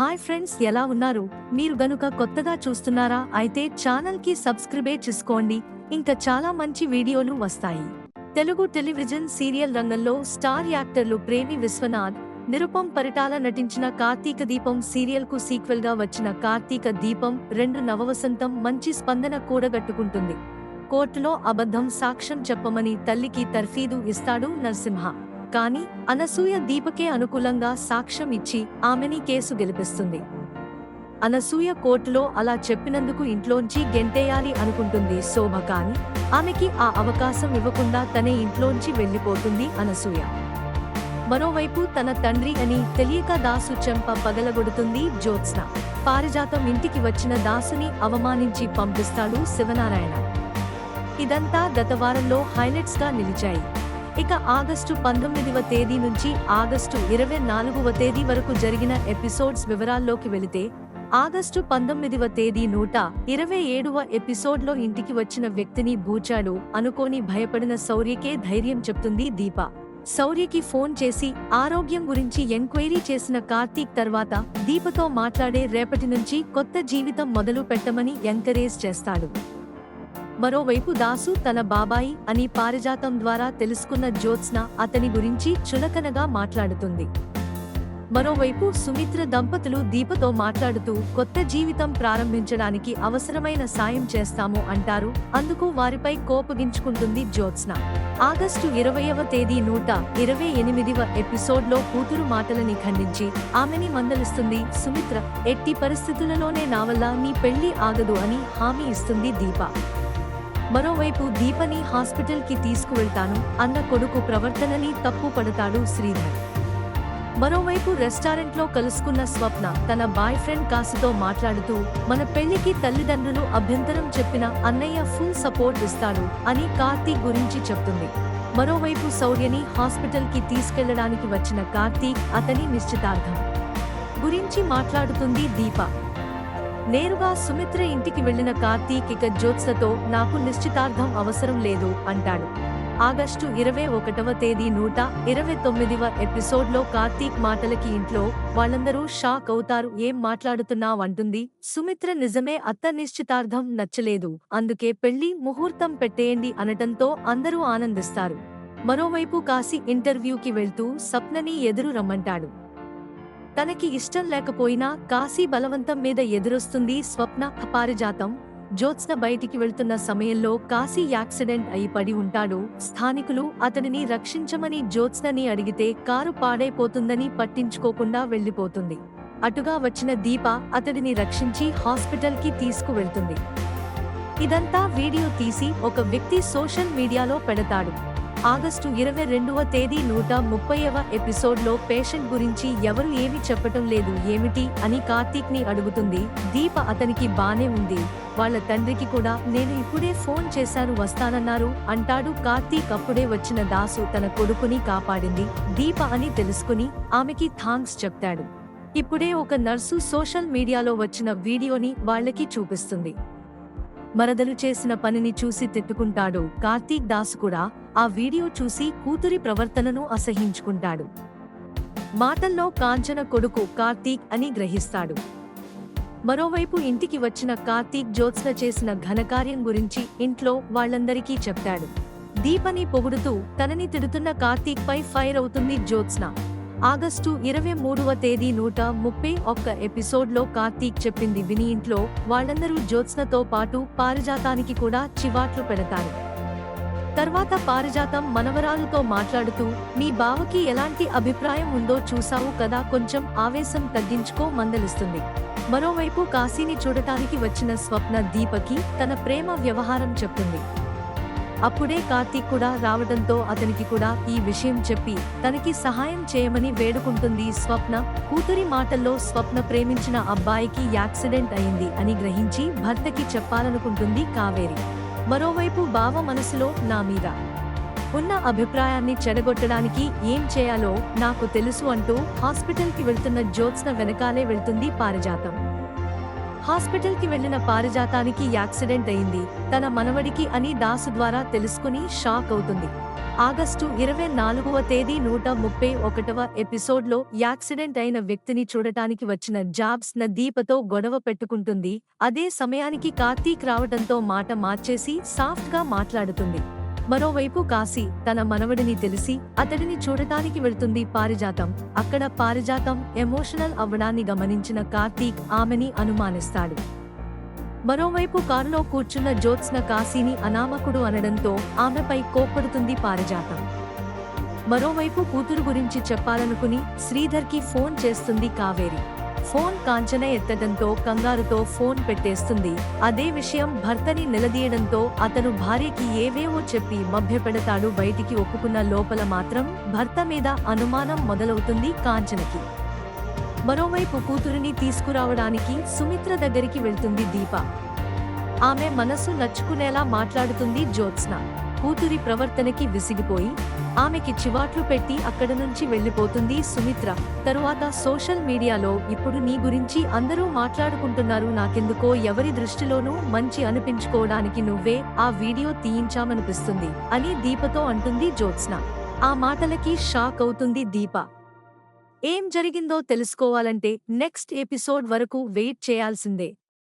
Hi friends ఎలా ఉన్నారు? మీరు గనుక కొత్తగా చూస్తున్నారా అయితే ఛానల్కి సబ్స్క్రైబే చేసుకోండి. ఇంకా చాలా మంచి వీడియోలు వస్తాయి. తెలుగు టెలివిజన్ సీరియల్ రంగంలో స్టార్ యాక్టర్లు ప్రేమి విశ్వనాథ్ నిరుపం పరిటాల నటించిన కార్తీక దీపం సీరియల్కు సీక్వెల్గా వచ్చిన కార్తీక దీపం రెండు నవవసంతం మంచి స్పందన కూడగట్టుకుంటుంది. కోర్టులో అబద్ధం సాక్ష్యం చెప్పమని తల్లికి తర్ఫీదు ఇస్తాడు నరసింహ. కానీ అనసూయ దీపకే అనుకూలంగా సాక్ష్యం ఇచ్చి ఆమెని కేసు గెలిపిస్తుంది. అనసూయ కోర్టులో అలా చెప్పినందుకు ఇంట్లోంచి గెంటేయాలి అనుకుంటుంది శోభ కాని ఆమెకి ఆ అవకాశం ఇవ్వకుండా తనే ఇంట్లోంచి వెళ్ళిపోతుంది అనసూయ. మరోవైపు తన తండ్రి అని తెలియక దాసు చెంప పగలగొడుతుంది జ్యోత్స్న. పారిజాతం ఇంటికి వచ్చిన దాసుని అవమానించి పంపిస్తాడు శివనారాయణ. ఇదంతా గత వారంలో హైలైట్స్గా నిలిచాయి. ఇక ఆగస్టు పంతొమ్మిదవ తేదీ నుంచి ఆగస్టు ఇరవై నాలుగవ తేదీ వరకు జరిగిన ఎపిసోడ్స్ వివరాల్లోకి వెళితే ఆగస్టు పంతొమ్మిదవ తేదీ నూట ఇరవై ఏడవ ఎపిసోడ్లో ఇంటికి వచ్చిన వ్యక్తిని బూచాడు అనుకోని భయపడిన శౌర్యకే ధైర్యం చెప్తుంది దీప. శౌర్యకి ఫోన్ చేసి ఆరోగ్యం గురించి ఎంక్వైరీ చేసిన కార్తీక్ తర్వాత దీపతో మాట్లాడే రేపటి నుంచి కొత్త జీవితం మొదలు పెట్టమని ఎంకరేజ్ చేస్తాడు. మరోవైపు దాసు తన బాబాయి అని పారిజాతం ద్వారా తెలుసుకున్న జ్యోత్స్న అతని గురించి చులకనగా మాట్లాడుతుంది. మరోవైపు సుమిత్ర దంపతులు దీపతో మాట్లాడుతూ కొత్త జీవితం ప్రారంభించడానికి అవసరమైన సాయం చేస్తాము అంటారు. అందుకు వారిపై కోపగించుకుంటుంది జ్యోత్స్న. ఆగస్టు ఇరవైవ తేదీ నూట ఇరవై ఎనిమిదివ ఎపిసోడ్లో కూతురు మాటలని ఖండించి ఆమెని మందలిస్తుంది సుమిత్ర ఎట్టి పరిస్థితులలోనే నా వల్ల నీ పెళ్ళి ఆగదు అని హామీ ఇస్తుంది దీప. మరోవైపు దీపని హాస్పిటల్కి తీసుకువెళ్తాను అన్న కొడుకు ప్రవర్తనని తప్పు పడతాడు శ్రీధర్. మరోవైపు రెస్టారెంట్లో కలుసుకున్న స్వప్న తన బాయ్ ఫ్రెండ్ కాసుతో మాట్లాడుతూ మన పెళ్ళికి తల్లిదండ్రులు అభ్యంతరం చెప్పిన అన్నయ్య ఫుల్ సపోర్ట్ ఇస్తాడు అని కార్తీక్ గురించి చెప్తుంది. మరోవైపు శౌర్యని హాస్పిటల్కి తీసుకెళ్ళడానికి వచ్చిన కార్తీక్ అతని నిశ్చితార్థం గురించి మాట్లాడుతుంది దీప. నేరుగా సుమిత్ర ఇంటికి వెళ్ళిన కార్తీక్ ఇక జ్యోత్సతో నాకు నిశ్చితార్థం అవసరం లేదు అంటాడు. ఆగస్టు ఇరవై ఒకటవ తేదీ నూట ఇరవై తొమ్మిదివ ఎపిసోడ్లో కార్తీక్ మాటలకి ఇంట్లో వాళ్ళందరూ షాక్ అవుతారు ఏం మాట్లాడుతున్నావంటుంది సుమిత్ర నిజమే అత్త నిశ్చితార్థం నచ్చలేదు అందుకే పెళ్ళి ముహూర్తం పెట్టేయండి అనటంతో అందరూ ఆనందిస్తారు. మరోవైపు కాశీ ఇంటర్వ్యూకి వెళ్తూ సప్నని ఎదురు రమ్మంటాడు. తనకి ఇష్టం లేకపోయినా కాశీ బలవంతం మీద ఎదురొస్తుంది స్వప్న పారిజాతం జ్యోత్స్న బయటికి వెళ్తున్న సమయంలో కాశీ యాక్సిడెంట్ అయి పడి ఉంటాడు. స్థానికులు అతనిని రక్షించమని జ్యోత్స్నని అడిగితే కారు పాడైపోతుందని పట్టించుకోకుండా వెళ్ళిపోతుంది అటుగా వచ్చిన దీప అతడిని రక్షించి హాస్పిటల్కి తీసుకువెళ్తుంది. ఇదంతా వీడియో తీసి ఒక వ్యక్తి సోషల్ మీడియాలో పెడతాడు. ఆగస్టు ఇరవై రెండవ తేదీ నూట ముప్పైవ ఎపిసోడ్లో పేషెంట్ గురించి ఎవరు ఏమి చెప్పటం లేదు ఏమిటి అని కార్తీక్ని అడుగుతుంది. దీప అతనికి బానే ఉంది. వాళ్ళ తండ్రికి కూడా నేను ఇప్పుడే ఫోన్ చేశాను వస్తానన్నారు అంటాడు. కార్తీక్ అప్పుడే వచ్చిన దాసు తన కొడుకుని కాపాడింది. దీప అని తెలుసుకుని ఆమెకి థాంక్స్ చెప్తాడు. ఇప్పుడే ఒక నర్సు సోషల్ మీడియాలో వచ్చిన వీడియోని వాళ్ళకి చూపిస్తుంది. మరదలు చేసిన పనిని చూసి తిట్టుకుంటాడు. కార్తీక్ దాస్ కూడా ఆ వీడియో చూసి కూతురి ప్రవర్తనను అసహించుకుంటాడు. మాటల్లో కాంచన కొడుకు కార్తీక్ అని గ్రహిస్తాడు. మరోవైపు ఇంటికి వచ్చిన కార్తీక్ జ్యోత్స్న చేసిన ఘనకార్యం గురించి ఇంట్లో వాళ్ళందరికీ చెప్తాడు. దీపని పొగుడుతూ తనని తిడుతున్న కార్తీక్ పై ఫైర్ అవుతుంది జ్యోత్స్న. ఆగస్టు ఇరవై మూడవ తేదీ నూట ముప్పై ఒక్క ఎపిసోడ్లో కార్తీక్ చెప్పింది విని ఇంట్లో వాళ్ళందరూ జ్యోత్స్నతో పాటు పారిజాతానికి కూడా చివాట్లు పెడతారు. తర్వాత పారిజాతం మనవరాలుతో మాట్లాడుతూ మీ బావకి ఎలాంటి అభిప్రాయం ఉందో చూసావు కదా కొంచెం ఆవేశం తగ్గించుకో మందలిస్తుంది. మరోవైపు కాశీని చూడటానికి వచ్చిన స్వప్న దీపకి తన ప్రేమ వ్యవహారం చెప్తుంది అప్పుడే కార్తీక్ కూడా రావడంతో అతనికి కూడా ఈ విషయం చెప్పి తనకి సహాయం చేయమని వేడుకుంటుంది స్వప్న. కూతురి మాటల్లో స్వప్న ప్రేమించిన అబ్బాయికి యాక్సిడెంట్ అయింది అని గ్రహించి భర్తకి చెప్పాలనుకుంటుంది కావేరి. మరోవైపు బావ మనసులో నా మీద ఉన్న అభిప్రాయాన్ని చెడగొట్టడానికి ఏం చేయాలో నాకు తెలుసు అంటూ హాస్పిటల్కి వెళ్తున్న జ్యోత్స్న వెనకాలే వెళ్తుంది పారిజాతం. హాస్పిటల్కి వెళ్ళిన పారిజాతానికి యాక్సిడెంట్ అయింది. తన మనవడికి అని దాసు ద్వారా తెలుసుకుని షాక్ అవుతుంది. ఆగస్టు ఇరవై నాలుగవ తేదీ నూట ముప్పై ఒకటవ ఎపిసోడ్లో యాక్సిడెంట్ అయిన వ్యక్తిని చూడటానికి వచ్చిన జాబ్స్ న దీపతో గొడవ పెట్టుకుంటుంది. అదే సమయానికి కార్తీక్ రావడంతో మాట మార్చేసి సాఫ్ట్గా మాట్లాడుతుంది. మరోవైపు కాశీ తన మనవడిని తెలిసి అతడిని చూడటానికి వెళ్తుంది పారిజాతం. అక్కడ పారిజాతం ఎమోషనల్ అవ్వడాన్ని గమనించిన కార్తీక్ ఆమెని అనుమానిస్తాడు. మరోవైపు కారులో కూర్చున్న జ్యోత్స్న కాశీని అనామకుడు అనడంతో ఆమెపై కోప్పడుతుంది పారిజాతం. మరోవైపు కూతురు గురించి చెప్పాలనుకుని శ్రీధర్కి ఫోన్ చేస్తుంది కావేరి. ఫోన్ కాంచన ఎత్తడంతో కంగారుతో ఫోన్ పెట్టేస్తుంది. అదే విషయం భర్తని నిలదీయడంతో అతను భార్యకి ఏవేవో చెప్పి మభ్యపెడతాడు బయటికి ఒప్పుకున్న లోపల మాత్రం భర్త మీద అనుమానం మొదలవుతుంది కాంచనకి. మరోవైపు కూతురిని తీసుకురావడానికి సుమిత్ర దగ్గరికి వెళ్తుంది దీప. ఆమె మనసు నచ్చుకునేలా మాట్లాడుతుంది జ్యోత్స్న. కూతురి ప్రవర్తనకి విసిగిపోయి ఆమెకి చివాట్లు పెట్టి అక్కడ నుంచి వెళ్ళిపోతుంది సుమిత్ర. తరువాత సోషల్ మీడియాలో ఇప్పుడు నీ గురించి అందరూ మాట్లాడుకుంటున్నారు నాకెందుకో ఎవరి దృష్టిలోనూ మంచి అనిపించుకోవడానికి నువ్వే ఆ వీడియో తీయించామనిపిస్తుంది అని దీపతో అంటుంది జ్యోత్స్న. ఆ మాటలకి షాక్ అవుతుంది దీప. ఏం జరిగిందో తెలుసుకోవాలంటే నెక్స్ట్ ఎపిసోడ్ వరకు వెయిట్ చేయాల్సిందే.